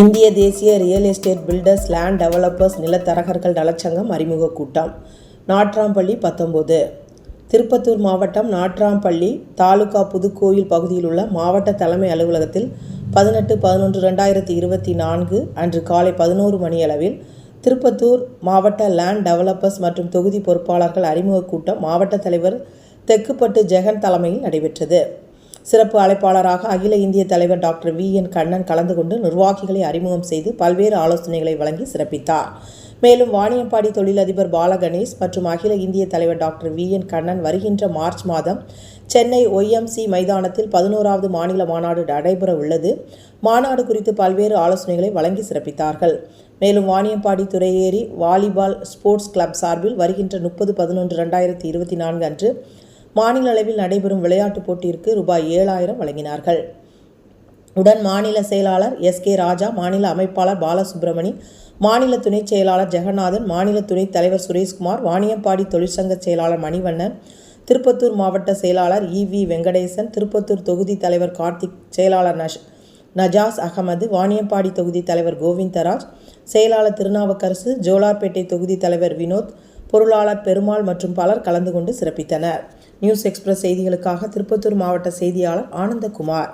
இந்திய தேசிய real estate builders land developers நிலத்தரகர்கள் நலச்சங்கம் அறிமுக கூட்டம். நாட்ராம்பள்ளி பத்தொம்போது திருப்பத்தூர் மாவட்டம் நாட்ராம்பள்ளி தாலுகா புதுக்கோயில் பகுதியில் உள்ள மாவட்ட தலைமை அலுவலகத்தில் பதினெட்டு பதினொன்று ரெண்டாயிரத்தி இருபத்தி நான்கு அன்று காலை பதினோரு மணியளவில் திருப்பத்தூர் மாவட்ட லேண்ட் டெவலப்பர்ஸ் மற்றும் தொகுதி பொறுப்பாளர்கள் அறிமுக கூட்டம் மாவட்ட தலைவர் தெக்குப்பட்டு ஜெகன் தலைமையில் நடைபெற்றது. சிறப்பு அழைப்பாளராக அகில இந்திய தலைவர் டாக்டர் வி என் கண்ணன் கலந்து கொண்டு நிர்வாகிகளை அறிமுகம் செய்து பல்வேறு ஆலோசனைகளை வழங்கி சிறப்பித்தார். மேலும் வாணியம்பாடி தொழிலதிபர் பாலகணேஷ் மற்றும் அகில இந்திய தலைவர் டாக்டர் வி என் கண்ணன் வருகின்ற மார்ச் மாதம் சென்னை ஒய்எம்சி மைதானத்தில் பதினோராவது மாநில மாநாடு நடைபெற உள்ளது. மாநாடு குறித்து பல்வேறு ஆலோசனைகளை வழங்கி சிறப்பித்தார்கள். மேலும் வாணியம்பாடி துறையேறி வாலிபால் ஸ்போர்ட்ஸ் கிளப் சார்பில் வருகின்ற முப்பது பதினொன்று ரெண்டாயிரத்தி இருபத்தி நான்கு அன்று மாநில அளவில் நடைபெறும் விளையாட்டுப் போட்டியிற்கு ரூபாய் ஏழாயிரம் வழங்கினார்கள். உடன் மாநில செயலாளர் எஸ். கே. ராஜா மாநில அமைப்பாளர் பாலசுப்ரமணி மாநில துணைச் செயலாளர் ஜெகநாதன் மாநில துணைத் தலைவர் சுரேஷ்குமார் வாணியம்பாடி தொழிற்சங்க செயலாளர் மணிவண்ணன் திருப்பத்தூர் மாவட்ட செயலாளர் இ. வி. வெங்கடேசன் திருப்பத்தூர் தொகுதி தலைவர் கார்த்திக் செயலாளர் நஷ் நஜாஸ் அகமது வாணியம்பாடி தொகுதி தலைவர் கோவிந்தராஜ் செயலாளர் திருநாவுக்கரசு ஜோலார்பேட்டை தொகுதி தலைவர் வினோத் பொருளாளர் பெருமாள் மற்றும் பலர் கலந்து கொண்டு சிறப்பித்தனர். நியூஸ் எக்ஸ்பிரஸ் செய்திகளுக்காக திருப்பத்தூர் மாவட்ட செய்தியாளர் ஆனந்தகுமார்.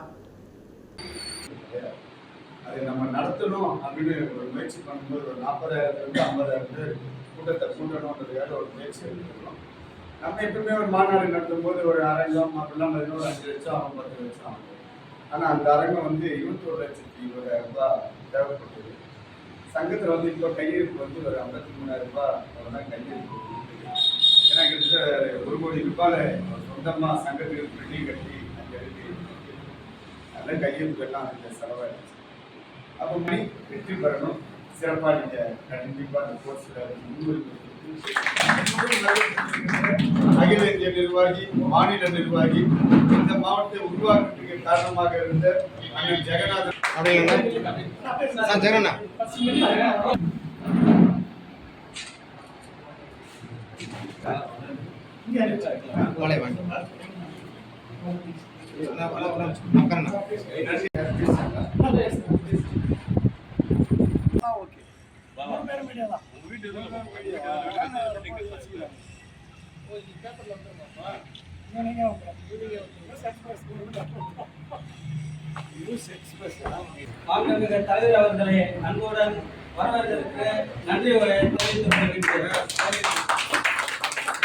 அதை நம்ம நடத்தணும் அப்படின்னு ஒரு முயற்சி பண்ணும்போது ஒரு நாற்பதாயிரத்துலேருந்து ஐம்பதாயிரம் கூட்டத்தை கூட்டணுன்றதுக்காக ஒரு முயற்சி எடுத்துக்கிறோம் நம்ம எப்பவுமே ஒரு மாநாடு நடத்தும் போது ஒரு அரங்கம் அப்படிலாம் பார்த்தீங்கன்னா ஒரு அஞ்சு லட்சம் ஆகும் பத்து லட்சம் ஆகும். ஆனால் அந்த அரங்கம் வந்து இருபத்தோரு லட்சத்தி இருபதாயிரம் ரூபாய் தேவைப்பட்டது. சங்கத்தில் வந்து இப்போ கையிருப்பு வந்து ஒரு ஐம்பத்தி மூணாயிரம் ரூபாய் தான் கையிருப்பு. கிட்டத்தட்ட ஒரு கோடி ரூபாயில் சொந்தமாக சங்கத்துக்கு பில்டிங் கட்டி எழுதி இருக்கு அதெல்லாம் கையிருப்பு இந்த அதில் செலவாயிடுச்சு அப்போ மணி வெற்றி பெறணும். சிறப்பாக நீங்கள் கண்டிப்பாக அந்த கோர்ஸில் முன்னுரிமை அகில இந்திய நிர்வாகி மாநில நிர்வாகி இந்த மாவட்டத்தை உருவாக்குறதுக்கு காரணமாக இருந்த அண்ணன் ஜெகநாதன். ஜெகநாத் தலைவர் அவர்களை அன்புடன் வரவேற்பதற்கு நன்றி தெரிவித்துக் கொள்கின்றனர்